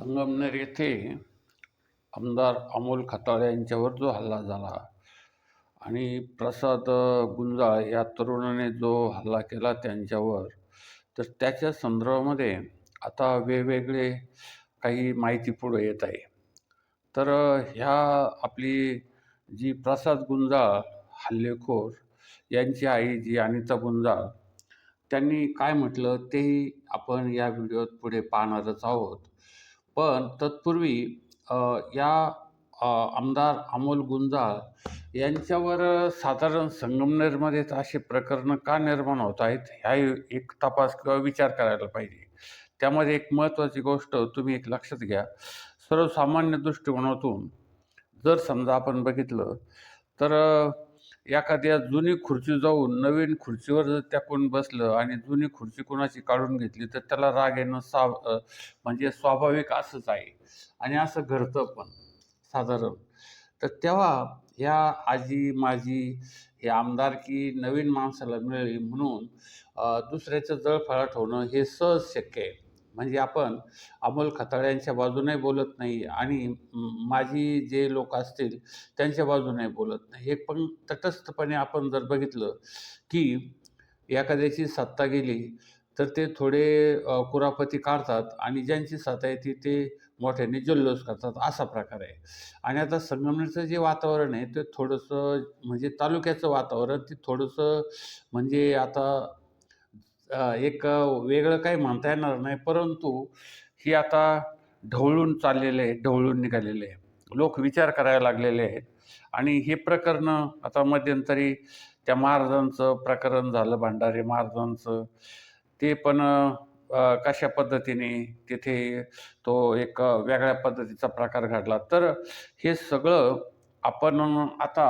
संगमनेर येथे आमदार अमोल खताळे यांच्यावर जो हल्ला झाला आणि प्रसाद गुंजाळ या तरुणाने जो हल्ला केला त्यांच्यावर तर त्याच्या संदर्भामध्ये आता वेगवेगळे काही माहिती पुढे येत आहे. तर ह्या आपली जी प्रसाद गुंजाळ हल्लेखोर यांची आई जी अनिता गुंजाळ त्यांनी काय म्हटलं तेही आपण या व्हिडिओत पुढे पाहणारच आहोत. पण तत्पूर्वी या आमदार अमोल गुंजाळ यांच्यावर साधारण संगमनेरमध्ये असे प्रकरणं का निर्माण होत आहेत ह्या एक तपास किंवा विचार करायला पाहिजे. त्यामध्ये एक महत्त्वाची गोष्ट तुम्ही एक लक्षात घ्या. सर्वसामान्य दृष्टिकोनातून जर समजा आपण बघितलं तर एखाद्या जुनी खुर्ची जाऊन नवीन खुर्चीवर जर त्या कोण बसलं आणि जुनी खुर्ची कोणाची काढून घेतली तर त्याला राग येणं सा म्हणजे स्वाभाविक असंच आहे. आणि असं घडतं पण साधारण. तर तेव्हा ह्या आजी माझी हे आमदारकी नवीन माणसाला मिळाली म्हणून दुसऱ्याचं जळफळाट होणं हे सहज शक्य आहे. म्हणजे आपण अमोल खताळ्यांच्या बाजूने बोलत नाही आणि माझी जे लोक असतील त्यांच्या बाजूने बोलत नाही. एक पण तटस्थपणे आपण जर बघितलं की एखाद्याची सत्ता गेली तर ते थोडे कुरापती काढतात आणि ज्यांची सत्ता येते ते मोठ्याने जल्लोष करतात असा प्रकार आहे. आणि आता संगमनेरचं जे वातावरण आहे ते थोडंसं म्हणजे तालुक्याचं वातावरण ते थोडंसं म्हणजे आता एक वेगळं काही म्हणता येणार नाही परंतु ही आता ढवळून चाललेले आहे ढवळून निघालेले आहे लोक विचार करायला लागलेले आहेत. आणि हे प्रकरणं आता मध्यंतरी त्या महाराजांचं प्रकरण झालं भंडारे महाराजांचं. ते पण कशा पद्धतीने तिथे तो एक वेगळ्या पद्धतीचा प्रकार घडला. तर हे सगळं आपण आता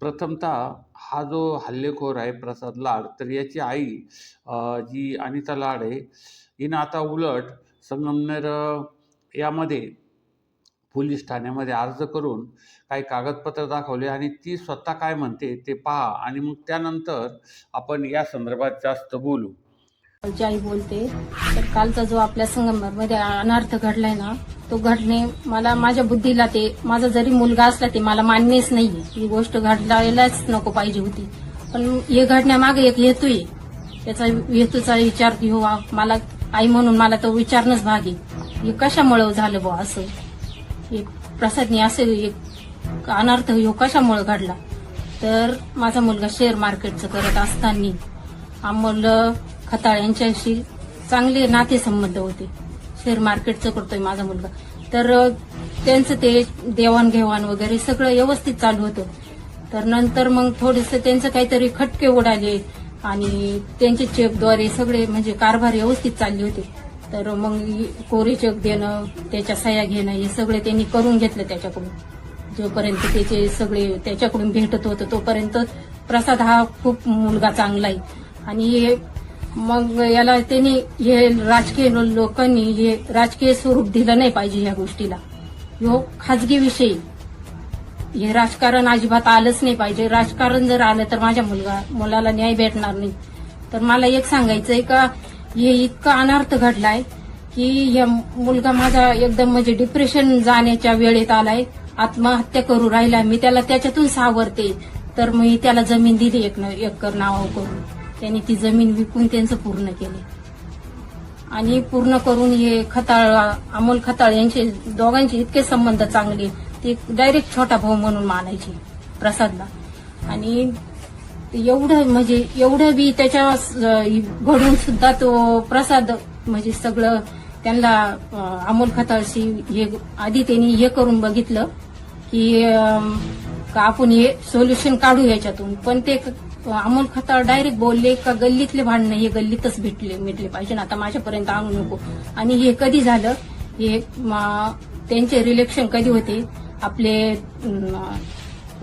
प्रथमतः हा जो हल्लेखोर आहे प्रसाद लाड तर याची आई जी अनिता लाड आहे हिनं आता उलट संगमनेर यामध्ये पोलीस ठाण्यामध्ये अर्ज करून काही कागदपत्र दाखवले आणि ती स्वतः काय म्हणते ते पहा आणि मग त्यानंतर आपण या संदर्भात जास्त बोलू. जी आई बोलते तर कालचा जो आपल्या संगमरमध्ये अनर्थ घडलाय ना तो घडणे मला माझ्या बुद्धीला ते माझा जरी मुलगा असला ते मला मान्यच नाही ही गोष्ट घडलायलाच नको पाहिजे होती. पण हे घडण्यामागे एक हेतू आहे. त्याचा हेतूचा विचार घेऊ हो, मला आई म्हणून मला तो विचारणंच भागे हे कशामुळं झालं बुवा असं? हे प्रसादने असं एक अनर्थ ह्यो कशामुळे घडला? तर माझा मुलगा शेअर मार्केटचं करत असताना आम्हाला खताळ यांच्याशी चांगले नातेसंबंध होते. शेअर मार्केटचं करतोय माझा मुलगा. तर त्यांचं ते देवाणघेवाण वगैरे सगळं व्यवस्थित चालू होतं. तर नंतर मग थोडेसे त्यांचं काहीतरी खटके उडाले आणि त्यांचे चेकद्वारे सगळे म्हणजे कारभार व्यवस्थित चालले होते. तर मग कोरे चेक देणं त्याच्या सह्या घेणं हे सगळे त्यांनी करून घेतलं त्याच्याकडून. जोपर्यंत त्याचे सगळे त्याच्याकडून भेटत होतं तोपर्यंत प्रसाद हा खूप मुलगा चांगला आहे. आणि हे मग याला त्यांनी हे राजकीय लोकांनी हे राजकीय स्वरूप दिलं नाही पाहिजे ह्या गोष्टीला. ह्यो खाजगी विषय हे राजकारण अजिबात आलंच नाही पाहिजे. राजकारण जर आलं तर माझ्या मुलगा मुलाला न्याय भेटणार नाही. तर मला एक सांगायचंय का हे इतका अनर्थ घडलाय की या मुलगा माझा एकदम म्हणजे डिप्रेशन जाण्याच्या वेळेत आलाय. आत्महत्या करू राहिला. मी त्याला त्याच्यातून सावरते. तर मी त्याला जमीन दिली एक एकर नावावर करून. त्यांनी ती जमीन विकून त्यांचं पूर्ण केले. आणि पूर्ण करून हे खताळ अमोल खताळ यांचे दोघांचे इतके संबंध चांगले ते डायरेक्ट छोटा भाऊ म्हणून मानायचे प्रसादला. आणि एवढं म्हणजे एवढं बी त्याच्या घडून सुद्धा तो प्रसाद म्हणजे सगळं त्यांना अमोल खताळशी हे आधी त्यांनी हे करून बघितलं की का आपण हे सोल्युशन काढू याच्यातून. पण ते क- अमोल खताळ डायरेक्ट बोलले का गल्लीतले भांडणं हे गल्लीतच भेटले मिटले पाहिजे ना. आता माझ्यापर्यंत आणू नको. आणि हे कधी झालं? हे त्यांचे रिलेक्शन कधी होते? आपले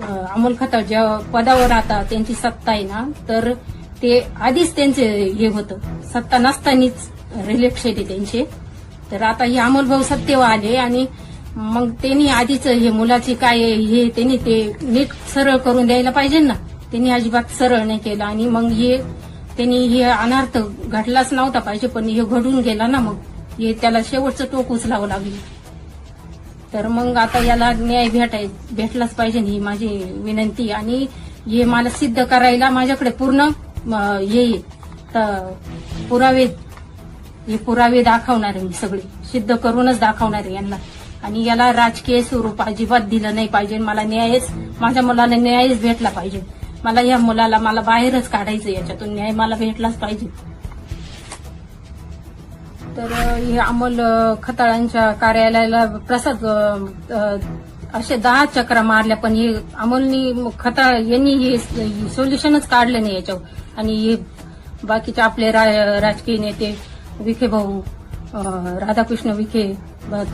अमोल खताळ ज्या पदावर आता त्यांची सत्ता आहे ना तर ते आधीच त्यांचे हे होतं. सत्ता नसतानीच रिलेक्शन येते त्यांचे. तर आता हे अमोल भाऊ सत्तेवर आले आणि मग त्यांनी आधीच हे मुलाची काय आहे हे त्यांनी ते नीट सरळ करून द्यायला पाहिजे ना. त्यांनी अजिबात सरळ नाही केलं. आणि मग हे त्यांनी हे अनर्थ घडलाच नव्हता पाहिजे पण हे घडून गेला ना मग. हे त्याला शेवटचं टोक उचलावं लागलं. तर मग आता याला न्याय भेटाय भेटलाच पाहिजे ही माझी विनंती. आणि हे मला सिद्ध करायला माझ्याकडे पूर्ण हे पुरावे हे पुरावे दाखवणार आहे मी सगळे. सिद्ध करूनच दाखवणार आहे यांना. आणि याला राजकीय स्वरूप अजिबात दिलं नाही पाहिजे. मला न्यायच माझ्या मुलाला न्यायच भेटला पाहिजे. मला या मुलाला मला बाहेरच काढायचं याच्यातून. न्याय मला भेटलाच पाहिजे. तर हे अमोल खताळांच्या कार्यालयाला प्रसाद असे दहा चक्रा मारल्या पण हे अमोलनी खताळ यांनी हे सोल्युशनच काढलं नाही याच्यावर. आणि हे बाकीचे आपले रा- राजकीय नेते विखे भाऊ राधाकृष्ण विखे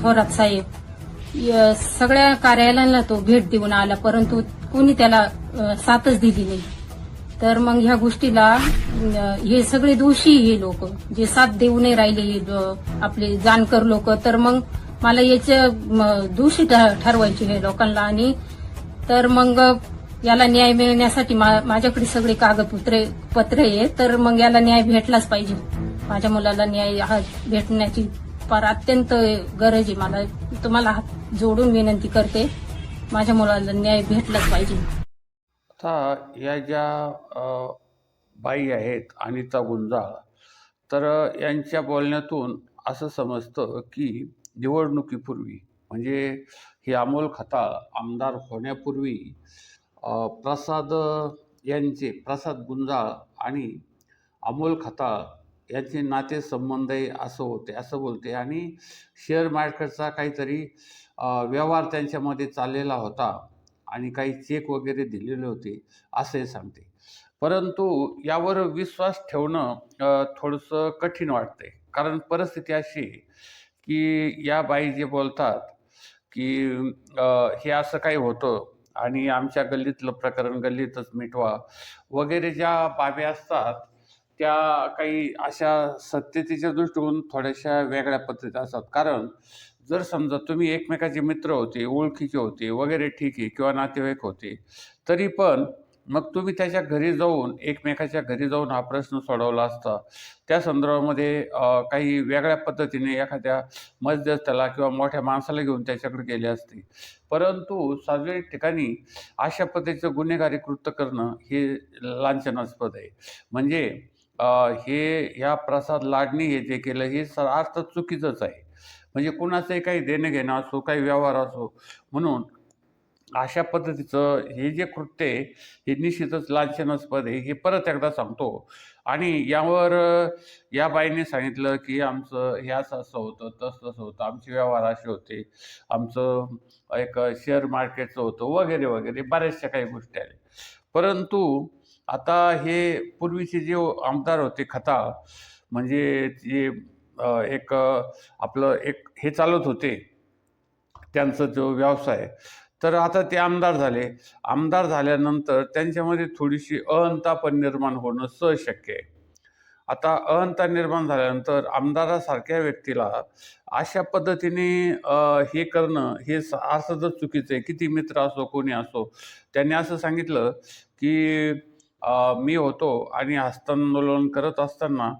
थोरात साहेब सगळ्या कार्यालयाला तो भेट देऊन आला परंतु कोणी त्याला साथच दिली नाही. तर मग ह्या गोष्टीला हे सगळे दोषी हे लोक जे साथ देऊ नाही राहिले हे आपले जाणकर लोक. तर मग मला याच्या दोषी ठ- ठरवायचे हे लोकांना. आणि तर मग याला न्याय मिळण्यासाठी मा- माझ्याकडे सगळे कागदपत्रे पत्र आहे तर मग याला न्याय भेटलाच पाहिजे. माझ्या मुलाला न्याय हा भेटण्याची फार अत्यंत गरज आहे. मला तुम्हाला हात जोडून विनंती करते. माझ्या मुलाला न्याय भेटलाच पाहिजे. आता या ज्या बाई आहेत अनिता गुंजाळ तर यांच्या बोलण्यातून असं समजतं की निवडणुकीपूर्वी म्हणजे हे अमोल खताळ आमदार होण्यापूर्वी प्रसाद यांचे प्रसाद गुंजाळ आणि अमोल खताळ यांचे नाते संबंधही असं होते असं बोलते. आणि शेअर मार्केटचा काहीतरी व्यवहार त्यांच्यामध्ये चाललेला होता आणि काही चेक वगैरे दिलेले होते असे सांगते. परंतु यावर विश्वास ठेवणं थोडंसं कठीण वाटतंय. कारण परिस्थिती अशी की या बाई जे बोलतात की हे असं काही होतं आणि आमच्या गल्लीतलं प्रकरण गल्लीतच मिटवा वगैरे ज्या बाबी असतात त्या काही अशा सत्यतेच्या दृष्टिकोन थोड्याशा वेगळ्या पद्धतीत असतात. कारण जर समजा तुम्ही एकमेकाचे मित्र होते ओळखीचे होते वगैरे ठीक आहे किंवा नातेवाईक होते तरी पण मग तुम्ही त्याच्या घरी जाऊन एकमेकाच्या घरी जाऊन हा प्रश्न सोडवला असता. त्या संदर्भामध्ये काही वेगळ्या पद्धतीने एखाद्या मध्यस्थाला किंवा मोठ्या माणसाला घेऊन त्याच्याकडे गेले असते. परंतु सार्वजनिक ठिकाणी अशा पद्धतीचं गुन्हेगारी कृत्य करणं हे लांछनास्पद आहे. म्हणजे हे ह्या प्रसाद लाडणी हे जे केलं हे सर्वार्थ चुकीचंच आहे. म्हणजे कुणाचंही काही देणं घेणं असो काही व्यवहार असो म्हणून अशा पद्धतीचं हे जे कृत्य आहे हे निश्चितच लांछनास्पद आहे हे परत एकदा सांगतो. आणि यावर या बाईने सांगितलं की आमचं हे असं असं होतं तसं तसं होतं आमचे व्यवहार असे होते आमचं एक शेअर मार्केटचं होतं वगैरे वगैरे बऱ्याचशा काही गोष्टी आल्या. परंतु आता हे पूर्वीचे जे आमदार होते खता म्हणजे जे एक आपलं एक हे चालत होते त्यांचा जो व्यवसाय तर आता ते आमदार झाले. आमदार झाल्यानंतर त्यांच्यामध्ये थोडीशी अहंता पण निर्माण होणं सहज शक्य आहे. आता अहंता निर्माण झाल्यानंतर आमदारासारख्या व्यक्तीला अशा पद्धतीने हे करणं हे स- अर्थातच चुकीचं आहे किती मित्र असो कोणी असो त्यांनी असं सांगितलं की मी होतो आणि हस्तांदोलन करत असताना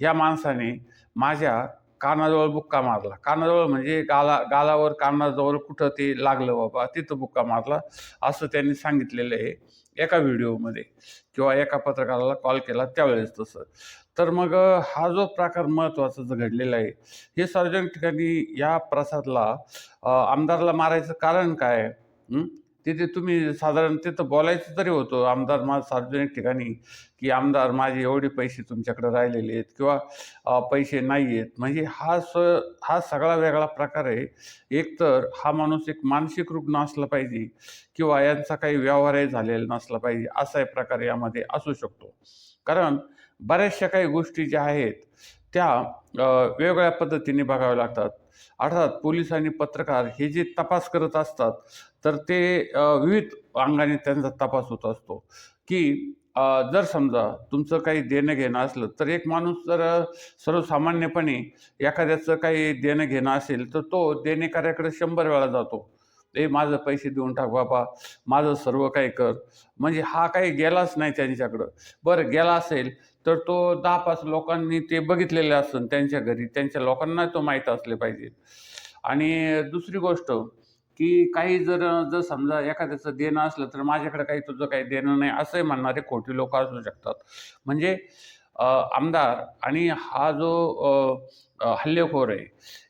ह्या माणसाने माझ्या कानाजवळ बुक्का मारला. कानाजवळ म्हणजे गाला गालावर कानाजवळ कुठं ते लागलं बाबा तिथं बुक्का मारला. असं त्यांनी सांगितलेलं आहे एका व्हिडिओमध्ये किंवा एका पत्रकाराला कॉल केला त्यावेळेस तसं. तर मग हा जो प्रकार महत्त्वाचा जो घडलेला आहे हे सार्वजनिक ठिकाणी या प्रसादला आमदारला मारायचं कारण काय तिथे तुम्ही साधारण तिथं बोलायचं तरी होतं. आमदार माझं सार्वजनिक ठिकाणी की आमदार माझे एवढे पैसे तुमच्याकडे राहिलेले आहेत किंवा पैसे नाही आहेत. म्हणजे हा स हा सगळा वेगळा प्रकार आहे. एकतर हा माणूस एक मानसिक रुग्ण असला पाहिजे किंवा यांचा काही व्यवहारही झालेला नसला पाहिजे. असा प्रकार यामध्ये असू शकतो. कारण बऱ्याचशा काही गोष्टी ज्या आहेत त्या वेगवेगळ्या पद्धतीने बघाव्या लागतात. अर्थात पोलीस आणि पत्रकार हे जे तपास करत असतात तर ते विविध अंगाने त्यांचा तपास होत असतो. की जर समजा तुमचं काही देणं घेणं असलं तर एक माणूस जर सर्वसामान्यपणे एखाद्याचं काही देणं घेणं असेल तर तो देणेकऱ्याकडे शंभर वेळा जातो. ए माझं पैसे देऊन टाक बाबा माझं सर्व काही कर. म्हणजे हा काही गेलाच नाही त्यांच्याकडं. बरं गेला असेल तर तो दहा पाच लोकांनी ते बघितलेले असून त्यांच्या घरी. त्यांच्या लोकांना तो माहीत असले पाहिजे. आणि दुसरी गोष्ट की काही जर जर समजा एखाद्याचं देणं असलं तर माझ्याकडे काही तुझं काही देणं नाही असंही म्हणणारे खोटी लोक असू शकतात. म्हणजे आमदार आणि हा जो हल्लेखोर आहे.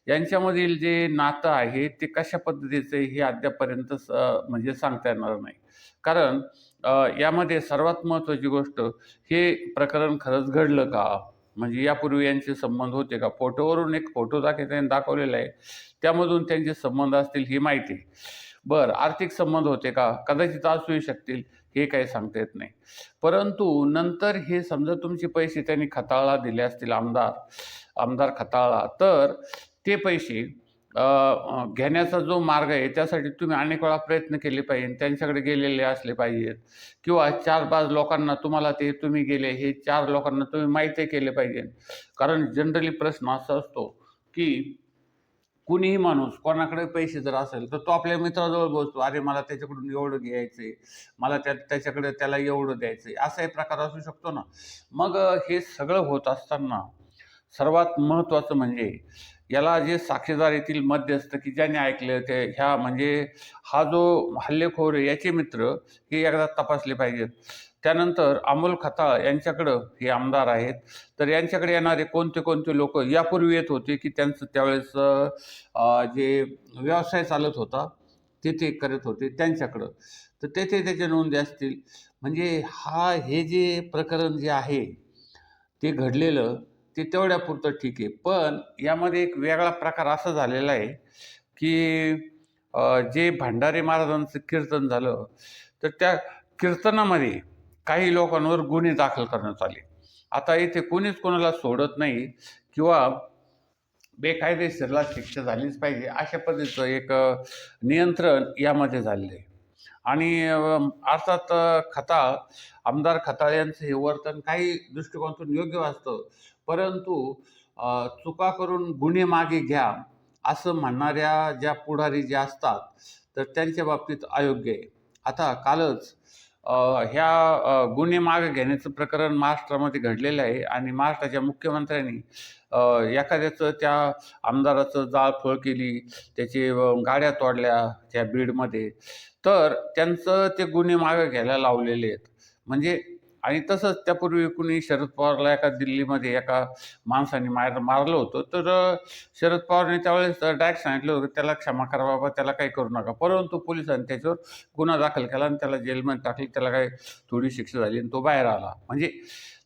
यांच्यामधील जे नातं आहे ते कशा पद्धतीचं आहे हे अद्यापर्यंत स म्हणजे सांगता येणार नाही. कारण यामध्ये सर्वात महत्त्वाची गोष्ट हे प्रकरण खरंच घडलं का? म्हणजे यापूर्वी यांचे संबंध होते का? फोटोवरून एक फोटो दाखे त्यांनी दाखवलेला आहे. त्यामधून त्यांचे संबंध असतील ही माहिती. बरं आर्थिक संबंध होते का? कदाचित असूही शकतील. हे काही सांगता येत नाही. परंतु नंतर हे समजा तुमचे पैसे त्यांनी खताळा दिले असतील आमदार आमदार खताळा तर ते पैसे घेण्याचा जो मार्ग आहे त्यासाठी तुम्ही अनेक वेळा प्रयत्न केले पाहिजे त्यांच्याकडे गेलेले असले पाहिजेत. किंवा चार पाच लोकांना तुम्हाला ते तुम्ही गेले हे चार लोकांना तुम्ही माहिती केले पाहिजे. कारण जनरली प्रश्न असा असतो की कुणीही माणूस कोणाकडे पैसे जर असेल तर तो आपल्या मित्राजवळ बोलतो अरे मला त्याच्याकडून एवढं घ्यायचंय मला त्या त्याच्याकडे त्याला एवढं द्यायचंय असा एक प्रकार असू शकतो ना. मग हे सगळं होत असताना सर्वात महत्त्वाचं म्हणजे याला जे साक्षीदार येथील मध्यस्थ की ज्याने ऐकलं ते ह्या म्हणजे हा जो हल्लेखोर आहे याचे मित्र हे एकदा तपासले पाहिजेत. त्यानंतर अमोल खता यांच्याकडं हे आमदार आहेत. तर यांच्याकडे येणारे कोणते कोणते लोक यापूर्वी येत होते की त्यांचं त्यावेळेस जे व्यवसाय चालत होता ते ते करत होते त्यांच्याकडं. तर तेथे त्याच्या नोंदी असतील. म्हणजे हा हे जे प्रकरण जे आहे ते घडलेलं ते तेवढ्यापुरतं ठीक आहे. पण यामध्ये एक वेगळा प्रकार असा झालेला आहे की जे भंडारी महाराजांचं कीर्तन झालं तर त्या कीर्तनामध्ये काही लोकांवर गुन्हे दाखल करण्यात आले. आता इथे कोणीच कोणाला सोडत नाही किंवा बेकायदेशीरला शिक्षा झालीच पाहिजे अशा पद्धतीचं एक नियंत्रण यामध्ये झालेलं आहे. आणि अर्थात खता खताळ आमदार खताळ यांचं हे वर्तन काही दृष्टिकोनातून योग्य असतं परंतु चुका करून गुन्हे मागे घ्या असं म्हणणाऱ्या ज्या पुढारी ज्या असतात तर त्यांच्या बाबतीत अयोग्य आहे. आता कालच ह्या गुन्हे मागे घेण्याचं प्रकरण महाराष्ट्रामध्ये घडलेलं आहे आणि महाराष्ट्राच्या मुख्यमंत्र्यांनी एखाद्याचं त्या आमदाराचं जाळफळ केली त्याचे गाड्या तोडल्या त्या बीडमध्ये. तर त्यांचं ते गुन्हे मागे घ्यायला लावलेले आहेत. म्हणजे आणि तसंच त्यापूर्वी कुणी शरद पवारला एका दिल्लीमध्ये एका माणसाने मार मारलं होतं. तर शरद पवारने त्यावेळेस डायरेक्ट सांगितलं होतं त्याला क्षमा करा बाबा त्याला काही करू नका. परंतु पोलिसांनी त्याच्यावर गुन्हा दाखल केला आणि त्याला जेलमध्ये टाकली. त्याला काही थोडी शिक्षा झाली आणि तो बाहेर आला. म्हणजे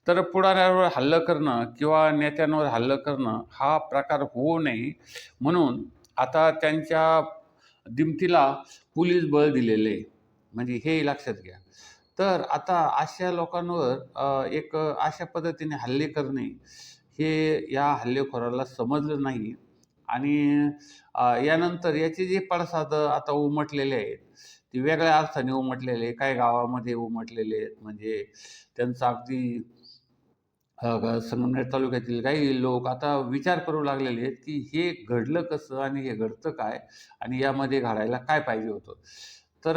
तर पुढाऱ्यावर हल्लं करणं किंवा नेत्यांवर हल्लं करणं हा प्रकार होऊ नये म्हणून आता त्यांच्या दिमतीला पोलीस बळ दिलेले आहे. म्हणजे हे लक्षात घ्या. तर आता अशा लोकांवर एक अशा पद्धतीने हल्ले करणे हे या हल्लेखोराला समजलं नाही. आणि यानंतर याचे जे पडसाद आता उमटलेले आहेत ते वेगळ्या अर्थाने उमटलेले काही गावामध्ये उमटलेले आहेत. म्हणजे त्यांचा अगदी संगमनेर तालुक्यातील काही लोक आता विचार करू लागलेले आहेत की हे घडलं कसं आणि हे घडतं काय आणि यामध्ये घडायला काय पाहिजे होतं. तर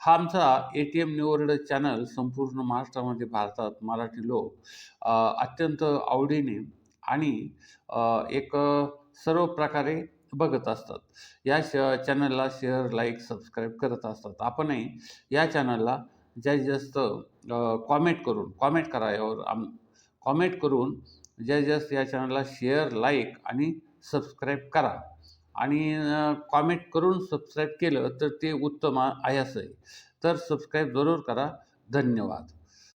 हा आमचा ए टी एम निवर्ड चॅनल संपूर्ण महाराष्ट्रामध्ये भारतात मराठी लोक अत्यंत आवडीने आणि एक सर्व प्रकारे बघत असतात. या श चॅनलला शेअर लाईक सबस्क्राईब करत असतात. आपणही या चॅनलला जास्तीत जास्त कॉमेंट करून कॉमेंट करा यावर आम कॉमेंट करून जास्तीत जास्त या चॅनलला शेअर लाईक आणि सबस्क्राईब करा. आणि कॉमेंट करून सबस्क्राईब केलं तर ते उत्तम आहे असं आहे तर सबस्क्राईब जरूर करा. धन्यवाद.